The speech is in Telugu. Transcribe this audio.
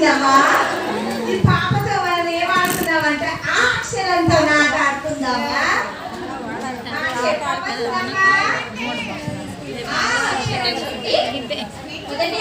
వచ్చిందమ్మా ఈ పాపతో మనం ఏం ఆడుతున్నామంటే ఆ అక్షరంతో నాట ఆడుకుందామా మొదటి